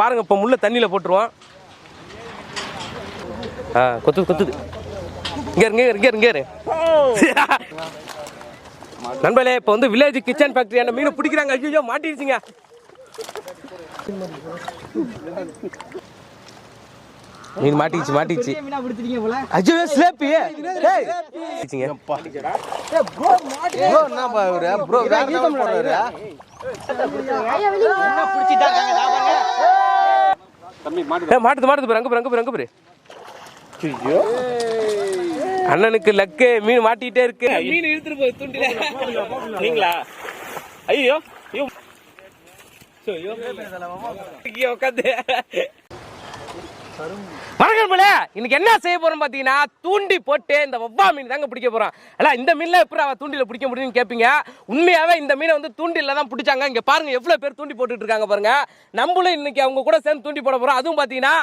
பாருங்க இப்போ முள்ள தண்ணியில் போட்டுருவோம். ஆ கொத்துது கொத்துது. இங்கே இருங்க இங்கே இங்கே இரு நண்பர்களே இப்போ வந்து வில்லேஜ் கிச்சன் ஃபேக்டரி அந்த மீனை பிடிக்கிறாங்க. ஐயோ மாட்டிடுச்சுங்க மீன் மாட்டிச்சு மாட்டிச்சு மீனா பிடிச்சிருக்கீங்க போல ஐயோ ஸ்லேப்பி ஏய் ப்ரோ ப்ரோ மாட்டுது மாட்டுது பாரு அங்க பாரு அங்க பாரு ஐயோ. அண்ணனுக்கு லக்கு மீன் மாட்டிட்டே இருக்கு. மீன் இழுத்துட்டு போய் தூண்டில. நீங்களா? ஐயோ. ஐயோ உட்காந்து. வணக்கம் போல இன்னைக்கு என்ன செய்ய போறோம் பாத்தீங்கன்னா தூண்டி போட்டு இந்த வவ்வா மீன் தாங்க பிடிக்க போறோம். அல்ல இந்த மீன்ல எப்படி அவ தூண்டில பிடிக்க முடியும்னு கேப்பீங்க? உண்மையாவே இந்த மீனை வந்து தூண்டில தான் பிடிச்சாங்க. இங்க பாருங்க எவ்வளவு பேர் தூண்டி போட்டுட்டு இருக்காங்க பாருங்க. நம்மளும் இன்னைக்கு அவங்க கூட சேர்ந்து தூண்டி போட போறோம். அதுவும் பாத்தீங்கன்னா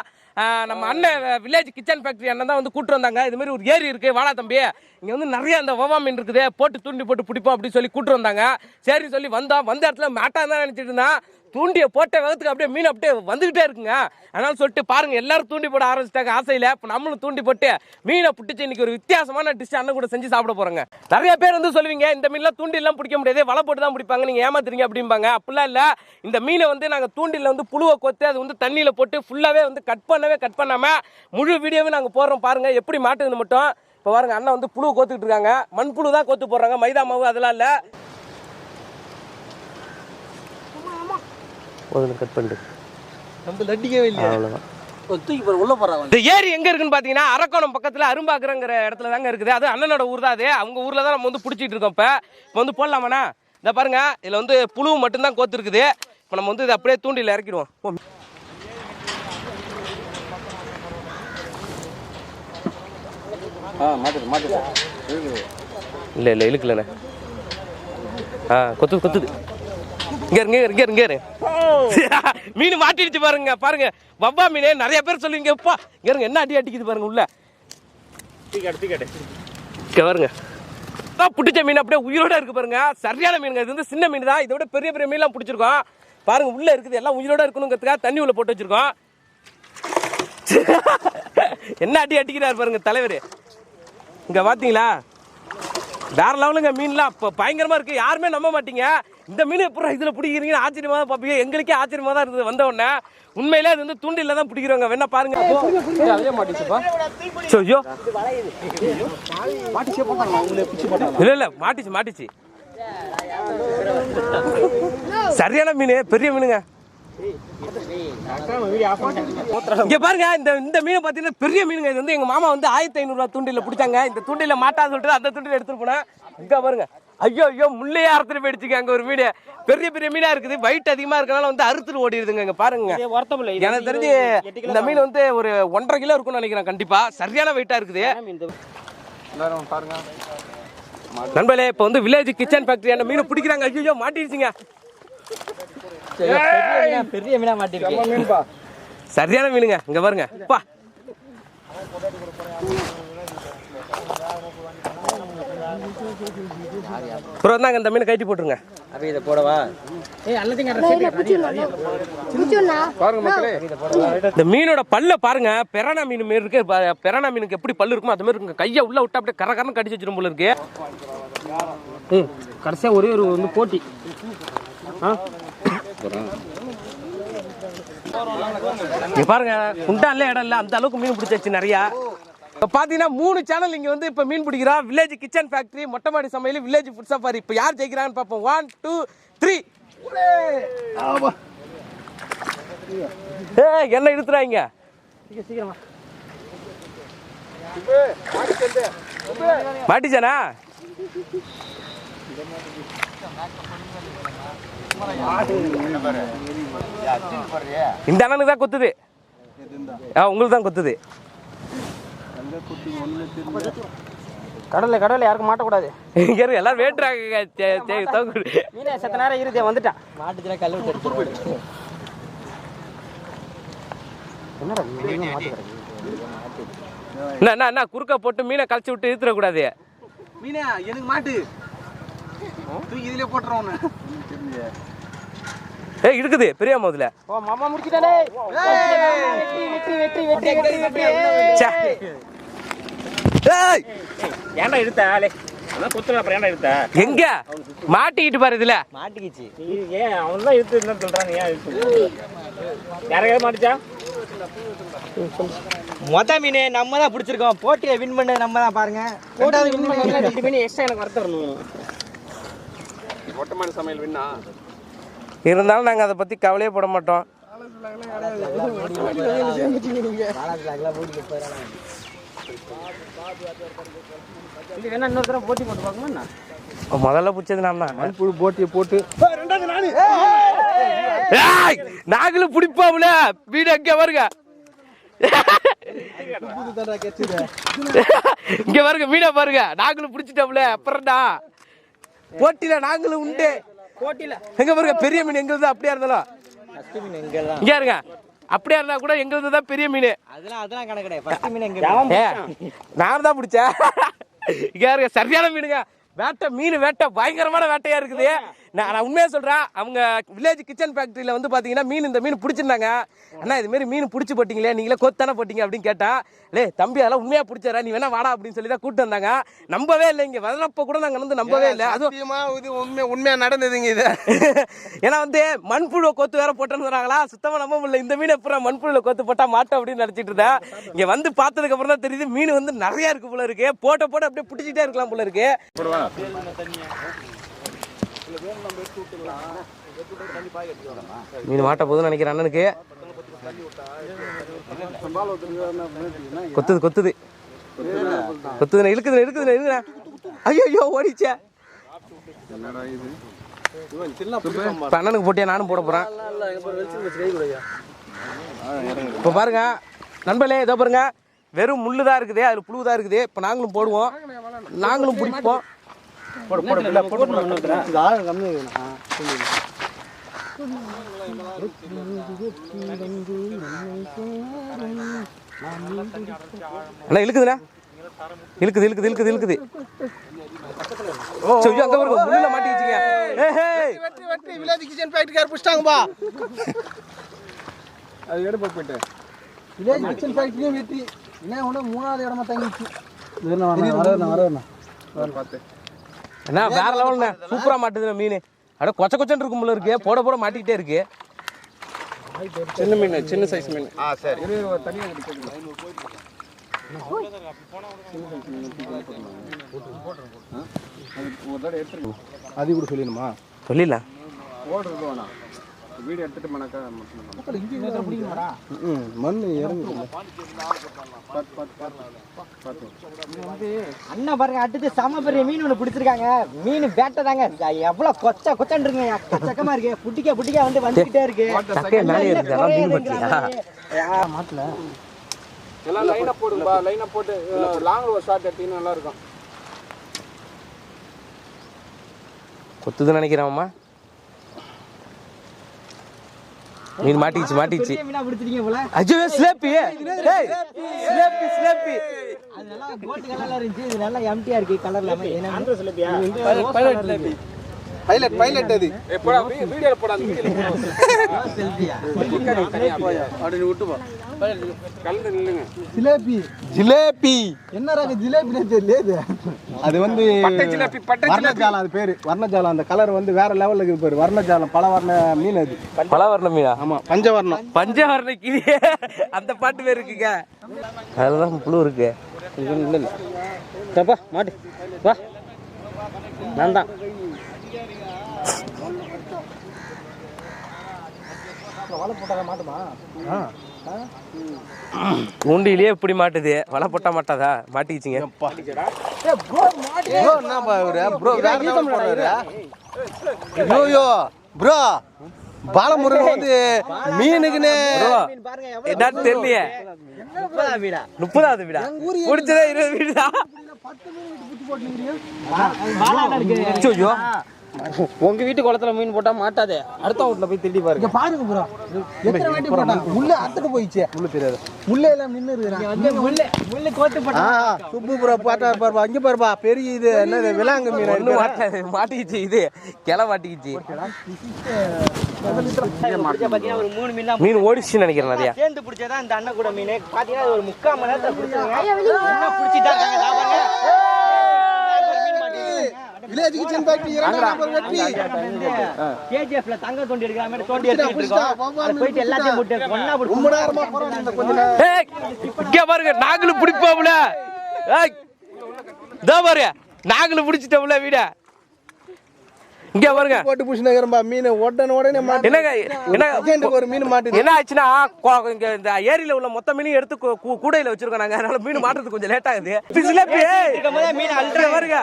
நம்ம அண்ணன் வில்லேஜ் கிச்சன் ஃபேக்டரி அண்ணன் தான் வந்து கூட்டு வந்தாங்க. இது மாதிரி ஒரு ஏரி இருக்கு வாடா தம்பி. இங்க வந்து நிறைய அந்த வவ்வா மீன் இருக்குது. போட்டு தூண்டி போட்டு பிடிப்போம் அப்படின்னு சொல்லி கூட்டு வந்தாங்க. சரி சொல்லி வந்தோம். வந்த இடத்துல மேட்டாக தான் நினைச்சிட்டு இருந்தான். தூண்டியை போட்ட வேகத்துக்கு அப்படியே மீன் அப்படியே வந்துக்கிட்டே இருக்குங்க. அதனால சொல்லிட்டு பாருங்க எல்லாரும் தூண்டி போட ஆரம்பிச்சிட்டாங்க. ஆசையில இப்போ நம்மளும் தூண்டி போட்டு மீனை பிடிச்சி இன்னைக்கு ஒரு வித்தியாசமான டிஷ் அண்ணன் கூட செஞ்சு சாப்பிட போகிறோங்க நிறைய பேர் வந்து சொல்லுவீங்க இந்த மீன்லாம் தூண்டிலாம் பிடிக்க முடியாது வலை போட்டு தான் பிடிப்பாங்க நீங்க ஏமாத்துறீங்க அப்படிம்பாங்க. அப்படிலாம் இல்ல. இந்த மீனை வந்து நாங்க தூண்டில வந்து புழுவை கொத்து அது வந்து தண்ணியில போட்டு ஃபுல்லாவே வந்து கட் பண்ணவே கட் பண்ணாம முழு வீடியோவே நாங்க போடுறோம் பாருங்க. எப்படி மாட்டுதுன்னு மட்டும் இப்போ பாருங்க அண்ணன் வந்து புழு கோத்துக்கிட்டு இருக்காங்க. மண்புழு தான் கோத்து போடுறாங்க மைதா மாவு அதெல்லாம் இல்லை. முதல்ல கட் பண்ணிட்டு நம்ம அவ்வளோதான் உள்ள போறான் இந்த ஏரி எங்க இருக்குன்னு பாத்தீங்கன்னா அரக்கோணம் பக்கத்துல அரும்பாக்குறங்கிற இடத்துல தாங்க இருக்குது. அது அண்ணனோட ஊர் தான் அது. அவங்க ஊர்ல தான் நம்ம வந்து பிடிச்சிட்டு இருக்கோம் இப்ப. இப்போ வந்து போடலாமாண்ணா? இந்த பாருங்க. இதுல வந்து புழு மட்டும்தான் கோத்து இருக்குது இப்போ நம்ம வந்து இதை அப்படியே தூண்டில இறக்கிடுவோம். இல்ல இல்ல இழுக்கலண்ணே. ஆ கொத்துது கொத்துது. இங்க இருங்க இங்க இருங்க இரு. மீன் மாட்டிடுச்சு பாருங்க பாருங்க. வவ்வா மீன் நிறைய பேர் சொல்லுவீங்க எப்பா இங்க இருங்க என்ன அடி அடிக்குது பாருங்க உள்ள. இங்க பாருங்க. அதான் பிடிச்ச மீன் அப்படியே உயிரோட இருக்கு பாருங்க. சரியான மீனுங்க. இது வந்து சின்ன மீன் தான். இதை விட பெரிய பெரிய மீன்லாம் பிடிச்சிருக்கோம். பாருங்க உள்ள இருக்குது. எல்லாம் உயிரோட இருக்கணுங்கிறதுக்காக தண்ணி உள்ள போட்டு வச்சிருக்கோம். என்ன அடி அடிக்கிறார் பாருங்க தலைவர். இங்க பாத்தீங்களா? வேற லெவலுங்க மீன்லாம். இப்போ பயங்கரமா இருக்கு. யாருமே நம்ப மாட்டீங்க. இந்த மீன் எப்படி இதுல பிடிக்கிறீங்கன்னு ஆச்சரியமா தான் பார்ப்பீங்க எங்களுக்கே ஆச்சரியமா தான் இருந்தது வந்த உடனே. உண்மையிலே அது வந்து தூண்டில தான் பிடிக்கிறவங்க. வேணா பாருங்க. அதே மாட்டிச்சுப்பா ஐயோ. இல்ல இல்ல. மாட்டிச்சு மாட்டிச்சு. சரியான மீன் பெரிய மீனுங்க. இங்க பாருங்க இந்த இந்த மீன் பாத்தீங்கன்னா பெரிய மீனுங்க. இது வந்து எங்க மாமா வந்து ஆயிரத்தி ஐநூறு ரூபா தூண்டில பிடிச்சாங்க. இந்த தூண்டில மாட்டாது சொல்லிட்டு அந்த தூண்டில எடுத்துட்டு போனேன். இங்க பாருங்க. ஐயோ ஐயோ முள்ளையே அறுத்துட்டு போயிடுச்சுங்க அங்க ஒரு மீன் பெரிய பெரிய மீனா இருக்குது. வெயிட் அதிகமா இருக்கனால வந்து அறுத்துட்டு ஓடிடுதுங்க இங்க பாருங்க. எனக்கு தெரிஞ்சு இந்த மீன் வந்து ஒரு ஒன்றரை கிலோ இருக்கும்னு நினைக்கிறேன் கண்டிப்பா. சரியான வெயிட்டா இருக்குது. பாருங்க. நண்பர்களே இப்போ வந்து வில்லேஜ் கிச்சன் ஃபேக்டரி அந்த மீனை பிடிக்கிறாங்க. ஐயோ மாட்டிடுச்சுங்க. பெரிய மீனா பெரிய மீனா மாட்டிருக்கு. மீன்பா. சரியான மீனுங்க இங்க பாருங்க. பா. ப்ரோ இந்த மீனை கட்டி போட்டுருங்க. அப்ப இதை போடவா? ஏய் எல்லாத்தையும் பாருங்க மக்களே. இந்த மீனோட பல்ல பாருங்க பெரானா மீன் மாரி இருக்கு. ப- பெரானா மீனுக்கு எப்படி பல்லு இருக்குமோ அது மாதிரி இருக்குங்க கையை உள்ள விட்டா அப்படியே கர கரன்னு கடிச்சு வச்சிரும் போல இருக்கு. ம். கடைசியா ஒரே ஒரு வந்து போட்டி. இங்க பாருங்க குண்டான்ல இடம் இல்ல அந்த அளவுக்கு மீன் பிடிச்சாச்சு நிறையா. இப்போ பார்த்தீங்கன்னா மூணு சேனல் இங்கே வந்து இப்போ மீன் பிடிக்கிறோம் வில்லேஜ் கிச்சன் ஃபேக்ட்ரி மொட்டைமாடி சமையல் வில்லேஜ் ஃபுட் சஃபாரி இப்போ யார் ஜெயிக்கிறான்னு பார்ப்போம் ஒன் டூ த்ரீ ஏ என்ன இழுத்துறாங்க சீக்கிரமா மாட்டிச்சானா இந்த அண்ணனுக்கு தான் கொத்துது. ஆ உங்களுக்கு தான் கொத்துது. கடல்ல கடல்ல யாருக்கும் மாட்டக்கூடாது. இங்க இருக்கு எல்லாரும் வேட்டுறாங்க. மீனே செத்த நேரம் இருதே வந்துட்டான். மாட்டுச்சுனா கல் விட்டு என்ன என்ன, குறுக்க போட்டு மீனை கழிச்சு விட்டு இழுத்துடக்கூடாது. மீனா எனக்கு மாட்டு. தூக்கி இதுலயே போட்டுறோம் ஏய் இருக்குது பெரிய முதல்ல ஓ மாமா முடிச்சிட்டானே. ஏய். ஏன்டா இழுத்த ஆளே? அதான் குத்துற அப்புறம் ஏன்டா இழுத்த? எங்க? மாட்டிக்கிட்டு பாரு இதுல. மாட்டிக்கிச்சு. ஏன் அவன் தான் இழுத்து ஏன் இழுத்து? யாரையாவது மாட்டிச்சா? மொத மீன் நம்ம தான் பிடிச்சிருக்கோம். போட்டியை வின் பண்ண நம்ம தான் பாருங்க. போட்டாவது வின் பண்ணி ரெண்டு மீன் எக்ஸ்ட்ரா எனக்கு வர தரணும் மொட்டமான சமையல் விண்ணா இருந்தாலும் நாங்க அதை பத்தி கவலையே பட மாட்டோம். முதல்ல பிடிச்சது நான் தான் மண்புழு போட்டியை போட்டு. ஏய், நாங்களும் பிடிப்போம்ல. வீடு அங்க வருங்க இங்க பாருங்க வீட பாருங்க. நாங்களும் பிடிச்சிட்டோம்ல அப்புறம்டா. போட்டியில நாங்களும் உண்டு. எங்க பாருங்க பெரிய மீன் எங்க இருந்தா அப்படியா இருந்தாலும் இங்க இருங்க. அப்படியா இருந்தா கூட எங்க இருந்து தான் பெரிய மீன். நான் தான் பிடிச்சேன். இங்க இருங்க சரியான மீனுங்க. வேட்டை மீன் வேட்டை பயங்கரமான வேட்டையா இருக்குது. நான் நான் உண்மையா சொல்றேன். அவங்க வில்லேஜ் கிச்சன் ஃபேக்டரியில வந்து பாத்தீங்கன்னா மீன் இந்த மீன் பிடிச்சிருந்தாங்க. அண்ணா இது மாதிரி மீன் பிடிச்சி போட்டீங்களே நீங்களே கொத்தானே போட்டீங்க அப்படின்னு கேட்டா லே தம்பி அதெல்லாம் உண்மையா பிடிச்சாரா? நீ வேணா வாடா அப்படின்னு சொல்லி தான் கூட்டு வந்தாங்க. நம்பவே இல்லை இங்க. வரப்ப கூட நாங்க வந்து நம்பவே இல்லை. அதுவும் இது உண்மை உண்மையா நடந்ததுங்க இது. ஏன்னா வந்து மண்புழுவை கொத்து வேற போட்டேன்னு சொன்னாங்களா சுத்தமா நம்ப முடியல. இந்த மீன் எப்பறம் மண்புழுல கொத்து போட்டா மாட்டோம் அப்படின்னு நினைச்சிட்டு இருந்தேன். இங்க வந்து பார்த்ததுக்கு அப்புறம் தான் தெரியுது மீன் வந்து நிறைய இருக்கு போல இருக்கு. போட்ட போட அப்படியே பிடிச்சிட்டே இருக்கலாம் போல இருக்கு. மீன் மாட்ட போதுன்னு நினைக்கிறேன் அண்ணனுக்கு. கொத்துது கொத்துது. கொத்துதுண்ணே இழுக்குதுண்ணே இழுக்குதுண்ணே இழுக்குண்ணே ஐயோ ஐயோ ஓடிச்சே. என்னடா இது? இப்ப அண்ணனுக்கு போட்டியா? நானும் போட போறேன். இப்போ பாருங்க நண்பர்களே இதோ பாருங்க. வெறும் முள்ளு தான் இருக்குது அதுல புழு தான் இருக்குது. இப்போ நாங்களும் போடுவோம். நாங்களும் பிடிப்போம். போடு போடு இல்ல, போடு போடு. அண்ணா இழுக்குதுண்ணா. இழுக்குது இழுக்குது இழுக்குது இழுக்குது. அங்க பாருங்க முள்ளுல மாட்டி வச்சுங்க ஏய் வெட்டி வெட்டி வில்லேஜ் கிச்சன் ஃபேக்டரிக்கார புடிச்சிட்டாங்கப்பா. அது எடுப்பா போயிட்டு. வில்லேஜ் கிச்சன் ஃபேக்டரியும் வெற்றி என்ன ஒன்று மூணாவது இடமா தங்கிச்சு. வரணும் வரணும் பார்த்து அண்ணா வேற லெவல்ண்ணே சூப்பரா மாட்டுதுண்ணே மீன். அட கொச்ச கொச்சன்னு இருக்கும் போல இருக்கு. போட போட மாட்டிக்கிட்டே இருக்கு. சின்ன மீன் சின்ன சைஸ் மீன். ஆ சரி. அது கூட சொல்லணுமா சொல்லிடலாம். ஓடுறது வேணாம் வீடு எடுத்துட்டு மணக்கா மண் இறங்குது அண்ணா பாருங்க அடுத்து செம பெரிய மீன் ஒன்று பிடிச்சிருக்காங்க. மீன் வேட்டை தாங்க. எவ்வளவு கொச்ச கொச்சன்னு இருக்குங்க. எக்கச்சக்கமா இருக்கு. புட்டிக்க புட்டிக்க வந்து வந்துகிட்டே இருக்கு. மாட்டல. எல்லாம் லைனா போடுங்கப்பா லைனா போட்டு லாங் ஒரு ஷாட் எடுத்தீங்கன்னா நல்லா இருக்கும். கொத்துதுன்னு நினைக்கிறேன் அம்மா மீன் மாட்டிக்கிச்சு மாட்டிக்கிச்சு. பெரிய மீனா பிடிச்சிருக்கீங்க போல. அஜோ ஸ்லேப்பி ஏய். ஸ்லேப்பி ஸ்லேப்பி அது நல்லா கோல்டு கலர்ல இருந்துச்சு இது நல்லா எம்டியா இருக்கு கலர்ல என்ன? பைலட் பைலட் அது. எப்படா வீடியோல போடா அந்த வீடியோல செல்ஃபியா அப்படி விட்டு போ கலந்து நில்லுங்க ஜிலேபி. ஜிலேபி. என்ன ரக ஜிலேபினே தெரியல அது வந்து பட்டை ஜிலேபி பட்டை வர்ணஜாலம் அது பேரு. வர்ணஜாலம் அந்த கலர் வந்து வேற லெவல்ல இருக்குது பேரு. வர்ணஜாலம் பல வர்ண மீன் அது. பலவர்ண மீனா ஆமா பஞ்சவர்ணம். பஞ்சவர்ண கிளி அந்த பாட்டு பேர் இருக்குங்க. அதில் தான் புழு இருக்கு. தப்பா மாட்டு. வா நான் தான். தூண்டிலேயே இப்படி மாட்டுது. வலை போட்டா மாட்டாதா? மாட்டிக்கிச்சிங்க. ப்ரோ என்னப்பா இவரு? ப்ரோ வேற லெவல் போறாரு ஐயோ ப்ரோ பாலமுருகன் வந்து மீனுக்குன்னு bro, பாருங்க எவ்வளவு என்னன்னு தெரியலையே. வீடா? முப்பதாவது வீடா? பிடிச்சதே இருபது இருக்கு. ஐயோ உங்க வீட்டு குளத்துல மீன் போட்டா மாட்டாதே. அடுத்த வீட்டுல போய் திருடி பாருங்க. இங்க பாருங்க ப்ரோ எத்தனை வாட்டி போட்டான் முள்ள அத்துட்டு போயிடுச்சு. முள்ள தெரியாது. முள்ள எல்லாம் நின்னு இருக்கிறான். முள்ளு முள்ளு கோத்து போட்டா சுப்பு ப்ரோ பாட்டா பாருப்பா. இங்க பாருப்பா. பெரிய இது என்னது விலாங்கு மீன் ஒண்ணு மாட்டாது மாட்டிக்கிச்சு இது. கிளை மாட்டிக்கிச்சு. பாத்தீங்கன்னா ஒரு மூணு மீன் ஓடிச்சுன்னு நினைக்கிறேன் நிறையா. சேர்ந்து பிடிச்சதான் இந்த அண்ணன் கூட மீன். பாத்தீங்கன்னா ஒரு முக்கால் மணி நேரத்துல பிடிச்சாங்க என்ன வில்லேஜ் கிச்சன் ஃபேக்டரி இரண்டாம் நம்பர் வெற்றி. கேஜிஎஃப்ல தங்க தோண்டி எடுக்கிற மாதிரி தோண்டி எடுத்துட்டு இருக்கோம். அது போயிட்டு எல்லாத்தையும் போட்டு ஒண்ணா போட்டு ரொம்ப நேரமா போறோம் இந்த கொஞ்ச நேரம் ஏய், இங்க பாருங்க நாங்களும் பிடிப்போம்ல. ஏய், இதோ பாரு நாங்களும் பிடிச்சிட்டோம்ல வீட. இங்க பாருங்க. போட்டு புடிச்சுனேங்கிறம்பா மீன் உடனே உடனே மாட்டு என்னங்க என்ன ஒரு மீன் மாட்டுது. என்ன ஆச்சுன்னா இங்க இந்த ஏரியில உள்ள மொத்த மீனையும் எடுத்து கூடையில வச்சிருக்கோம் நாங்க. அதனால மீன் மாட்டுறதுக்கு கொஞ்சம் லேட் ஆகுது. மீன் அல்ட்ரா பாருங்க.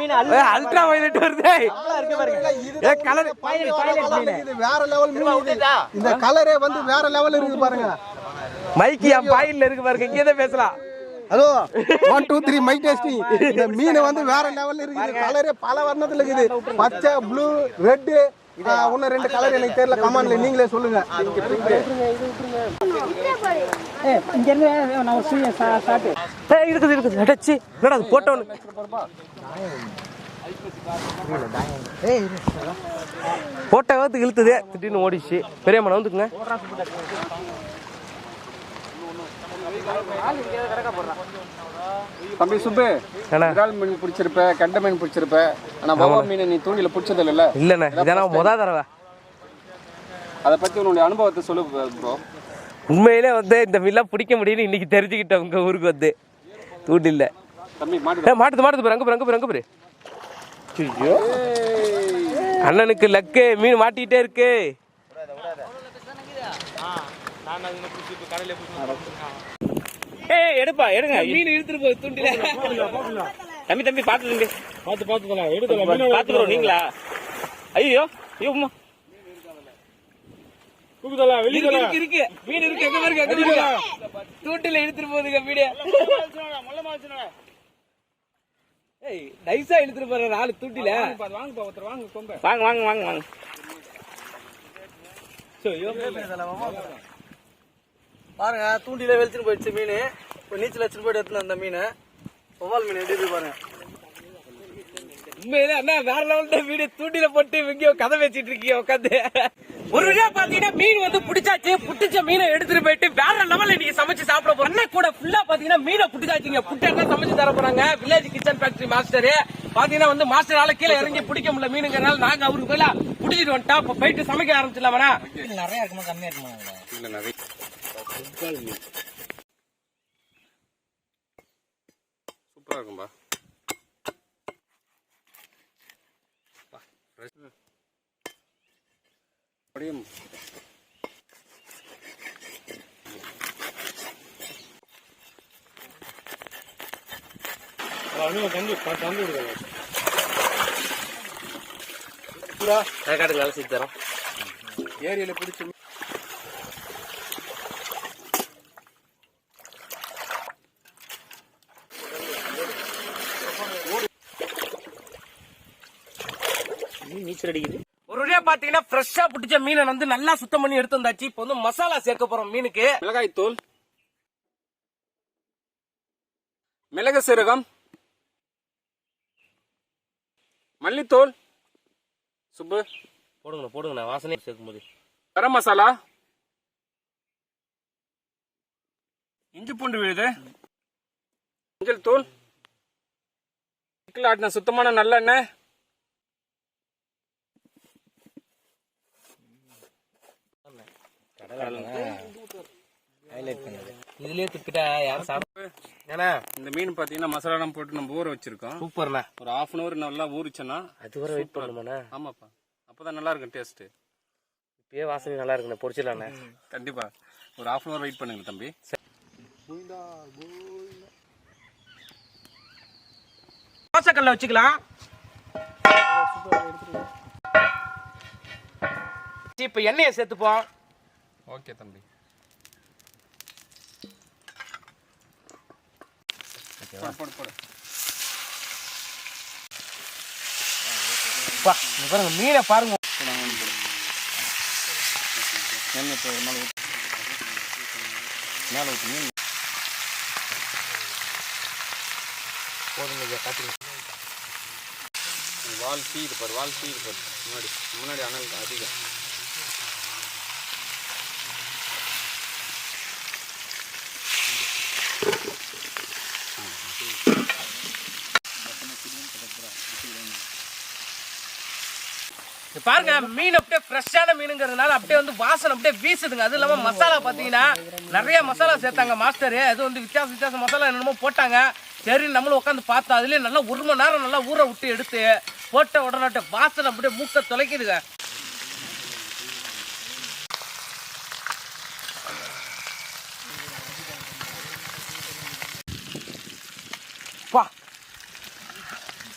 மீன் அல்ட்ரா வயலட் வருது. அல்ட்ரா இருக்கு பாருங்க. ஏ கலர் வேற லெவல் மீன். இந்த கலரே வந்து வேற லெவல் இருக்கு பாருங்க. மைக்கு என் பாயில இருக்கு பாருங்க. இங்கே தான் பேசலாம். Hello one two three mic testing இந்த மீன் வந்து வேற லெவல்ல இருக்குது. கலரே பல வர்ணத்துல இருக்குது. பச்சை ப்ளூ ரெட் இன்னும் ரெண்டு கலர் எனக்கு தெரியல. கமாண்ட்ல நீங்களே சொல்லுங்க. இருக்குது இருக்குது. அடச்சி என்னடா அது? போட்டோன்னு போட்ட இழுத்துது. திடீர்னு ஓடிச்சு பெரியம்மா வந்துக்குங்க. தம்பி சுப்பு அண்ணா. இறால் மீன் பிடிச்சிருப்ப கெண்டை மீன் பிடிச்சிருப்ப. ஆனா வவ்வா மீன் நீ தூண்டில பிடிச்சது இல்லைல்ல இல்லைண்ணே இதான முத தடவை. அதை பத்தி உன்னுடைய அனுபவத்தை சொல்லு ப்ரோ. உண்மையிலே வந்து இந்த மீன்லாம் பிடிக்க முடியும்னு இன்னைக்கு தெரிஞ்சுக்கிட்டோம் உங்க ஊருக்கு வந்து. தூண்டில்ல. தம்பி மாட்டு மாட்டுது மாட்டுது பாரு அங்க பாரு அங்க பாரு அங்க பாரு. ஐயோ. அண்ணனுக்கு லக்கு மீன் மாட்டிக்கிட்டே இருக்கு. ஏய் எடுப்பா எடுங்க. மீன் இழுத்துட்டு போகுது தூண்டில. தம்பி தம்பி பாத்து தம்பி பாத்து பாத்து எடுக்கலாம் பாத்து ப்ரோ நீங்களா? ஐயோ ஐயோ அம்மா இருக்கு, இருக்கு இருக்கு. மீன் இருக்கு எங்க தூண்டில இழுத்துட்டு போகுதுங்க மீன். ஏய் நைஸா இழுத்துட்டு போற நாலு தூண்டில. வாங்க வாங்க வாங்க வாங்க பாருங்க தூண்டில வெளிச்சுன்னு போயிடுச்சு மீன். இப்போ நீச்சல் வச்சுன்னு போயிட்டு எடுத்துன்னு அந்த மீன். ஒவ்வால் மீன் எப்படி பாருங்க. உண்மையிலே அண்ணா வேற லெவல்ல வீடு தூண்டில போட்டு எங்கேயோ கதை வச்சிட்டு இருக்கீங்க உட்காந்து ஒரு வழியா பாத்தீங்கன்னா மீன் வந்து பிடிச்சாச்சு. புடிச்ச மீனை எடுத்துட்டு போயிட்டு வேற லெவல்ல நீங்க சமைச்சு சாப்பிட போறோம். அண்ணா கூட ஃபுல்லா பாத்தீங்கன்னா மீனை புடிச்சாச்சுங்க. புட்டு என்ன சமைச்சு தர போறாங்க. வில்லேஜ் கிச்சன் ஃபேக்டரி மாஸ்டர் பாத்தீங்கன்னா வந்து மாஸ்டரால கீழே இறங்கி பிடிக்க முடியல மீனுங்கிறனால நாங்க அவருக்கு பதிலா புடிச்சிட்டு வந்துட்டோம். இப்ப போயிட்டு சமைக்க ஆரம்பிச்சிடலாமா நிறைய இருக்குமா கம்மியா இருக்குமா? இல்ல நிறைய சூப்பரா இருக்கும்பா அப்படியே காட்டுங்க வேலை செஞ்சு தரோம் ஏரியில பிடிச்ச நீச்சல் அடிக்குது. ஒரு வழியா பாத்தீங்கன்னா ஃப்ரெஷ்ஷா பிடிச்ச மீனை வந்து நல்லா சுத்தம் பண்ணி எடுத்து வந்தாச்சு. இப்போ வந்து மசாலா சேர்க்க போறோம் மீனுக்கு. மிளகாய் தூள். மிளகு சீரகம். மல்லித்தூள். சுப்பு. போடுங்க போடுங்க வாசனை சேர்க்கும் போது கரம் மசாலா. இஞ்சி பூண்டு விழுது. மஞ்சள் தூள். ஆட்டின சுத்தமான நல்லெண்ணெய். இதுலயே திப்பிட்டா யாரும் சாப்பிட ஏன்னா இந்த மீன் பார்த்தீங்கன்னா மசாலாலாம் போட்டு நம்ம ஊற வச்சிருக்கோம். சூப்பர்ண்ணா ஒரு ஹாஃப் அன் அவர் நல்லா ஊறிச்சோன்னா அது வரை வெயிட் பண்ணுமாண்ணா ஆமாப்பா. அப்பதான் நல்லா இருக்கும் டேஸ்ட் இப்பயே வாசனை நல்லா இருக்குண்ணே பொரிச்சிடலாண்ணே. கண்டிப்பா. ஒரு ஹாஃப் அன் அவர் வெயிட் பண்ணுங்க தம்பி. தோசைக்கல்ல வச்சுக்கலாம். இப்ப எண்ணெயை சேர்த்துப்போம். ஓகே தம்பி. பாருங்க மீனை பாருங்க. மேலே ஊற்று மீன். போதுங்க ஐயா, காட்டுங்க. வால் தீ இது பாரு வால் தீ இது பாரு. முன்னாடி முன்னாடி அனல் அதிகம். பாருங்க மீன் அப்படியே ஃப்ரெஷ்ஷான மீனுங்கிறதுனால அப்படியே வந்து வாசனை அப்படியே வீசுதுங்க. அது இல்லாமல் மசாலா பார்த்தீங்கன்னா நிறைய மசாலா சேர்த்தாங்க மாஸ்டர் அது வந்து வித்தியாச வித்தியாச மசாலா என்னமோ போட்டாங்க. சரி நம்மளும் உட்காந்து பார்த்தோம். அதுலேயே நல்லா ஒரு மணி நேரம் நல்லா ஊற விட்டு எடுத்து போட்ட உடனே வாசனை அப்படியே மூக்க தொலைக்குதுங்க.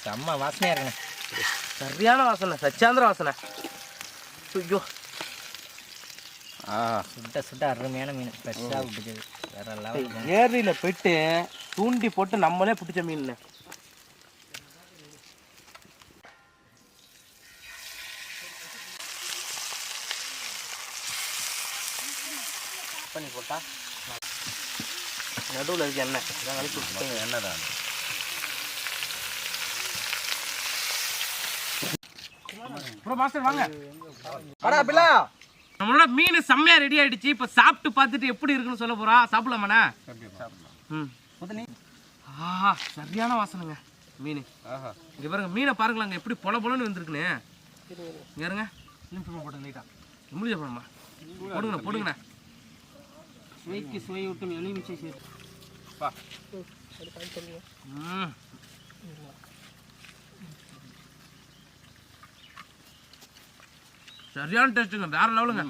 செம்ம வாசனையா இருக்குங்க. சரியான வாசனை சச்சாந்திர வாசனை. ஐயோ. சுட்ட சுட்ட அருமையான மீன். ஃப்ரெஷ்ஷாக பிடிச்சது வேற லெவல் ஏரியில போயிட்டு தூண்டி போட்டு நம்மளே பிடிச்ச மீன். பண்ணி போட்டா? நடுவில் இருக்கு எண்ணெய். என்ன தான் ப்ரோ மாஸ்டர் வாங்க. அடா பிள்ளை நம்மளோட மீன் செம்மையா ரெடி ஆயிடுச்சு. இப்ப சாப்பிட்டு பார்த்துட்டு எப்படி இருக்குன்னு சொல்ல போறோம் சாப்பிடலாமாண்ணா? ம். ஆஹா சரியான வாசனைங்க மீன். இங்க பாருங்க மீனை பாருங்களாங்க எப்படி பொல பொலன்னு வந்திருக்குன்னு. இங்க இருங்க. நிமிஷமா போட்டு லைட்டா முடிஞ்ச போடமா போடுங்கண்ணா போடுங்கண்ணா. சுவைக்கு சுவை விட்டும் எலுமிச்சை சேர்த்து ம். சரியான டேஸ்ட்டுங்க வேற லெவலுங்க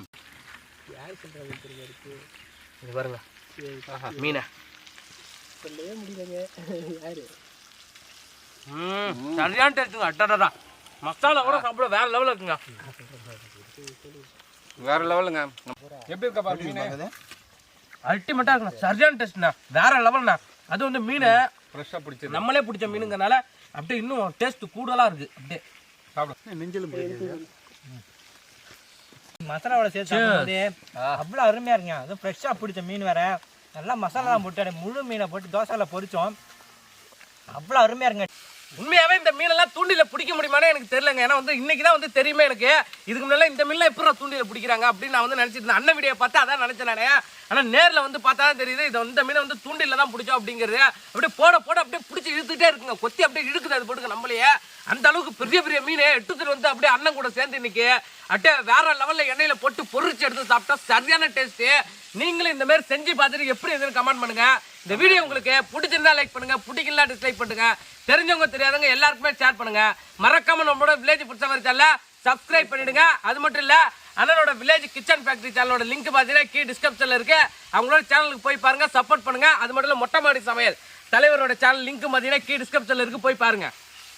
இது பாருங்க. மீனை. ம், சரியான டேஸ்ட்டுங்க அட்டடா மசாலா கூட சாப்பிட வேற லெவலில் இருக்குங்க. வேற லெவலுங்க எப்படி இருக்கா பாரு மீன்? அல்டிமேட்டா இருக்குண்ணா சரியான டேஸ்ட்ண்ணா வேற லெவல்ண்ணா அது வந்து மீனை ஃப்ரெஷ்ஷாக பிடிச்சது நம்மளே பிடிச்ச மீனுங்கனால அப்படியே இன்னும் டேஸ்ட் கூடுதலா இருக்கு. அப்படியே. மசாலாவோட சேர்த்து சாப்பிடும்போது அவ்வளோ அருமையாக இருக்குங்க. அதுவும் ஃப்ரெஷ்ஷாக பிடிச்ச மீன் வேற. நல்லா மசாலாலாம் போட்டு முழு மீனை போட்டு தோசையில் பொரிச்சோம். அவ்வளோ அருமையாக இருக்குங்க. உண்மையாவே இந்த மீனெல்லாம் தூண்டில பிடிக்க முடியுமானே எனக்கு தெரியலங்க. ஏன்னா வந்து இன்னைக்கு தான் வந்து தெரியுமே எனக்கு. இதுக்கு முன்னால இந்த மீன்லாம் எப்படி தூண்டில பிடிக்கிறாங்க அப்படின்னு நான் வந்து நினைச்சிட்டு இருந்தேன். அண்ணன் வீடியோ பார்த்து அதான் நினைச்சேன் நானே. ஆனா நேர்ல வந்து பார்த்தா தான் தெரியுது இது இந்த மீனை வந்து தூண்டில தான் பிடிச்சோம் அப்படிங்கிறது. அப்படியே போட போட அப்படியே பிடிச்சி இழுத்துட்டே இருக்குங்க. கொத்தி அப்படியே இழுக்குது அது போட்டுங்க நம்மளையே. அந்த அளவுக்கு பெரிய பெரிய மீனை எடுத்துட்டு வந்து அப்படியே அண்ணன் கூட சேர்ந்து இன்னைக்கு அப்படியே வேற லெவலில் எண்ணெயில் போட்டு பொறிச்சு எடுத்து சாப்பிட்டா சரியான டேஸ்ட்டு நீங்களும் இந்த மாதிரி செஞ்சு பார்த்துட்டு எப்படி இருக்குன்னு கமெண்ட் பண்ணுங்க. இந்த வீடியோ உங்களுக்கு பிடிச்சிருந்தா லைக் பண்ணுங்க பிடிக்கலாம் டிஸ்லைக் பண்ணுங்க. தெரிஞ்சவங்க தெரியாதவங்க எல்லாருக்குமே ஷேர் பண்ணுங்க. மறக்காம நம்மளோட வில்லேஜ் பிடிச்ச மாதிரி சேனல சப்ஸ்கிரைப் பண்ணிடுங்க. அது மட்டும் இல்லை அண்ணனோட வில்லேஜ் கிச்சன் ஃபேக்டரி சேனலோட லிங்க் பார்த்தீங்கன்னா கீ டிஸ்கிரிப்ஷன்ல இருக்கு. அவங்களோட சேனலுக்கு போய் பாருங்க சப்போர்ட் பண்ணுங்க. அது மட்டும் இல்லை மொட்டை மாடி சமையல் தலைவரோட சேனல் லிங்க் பார்த்தீங்கன்னா கீ டிஸ்கிரிப்ஷன்ல இருக்கு. போய் பாருங்க.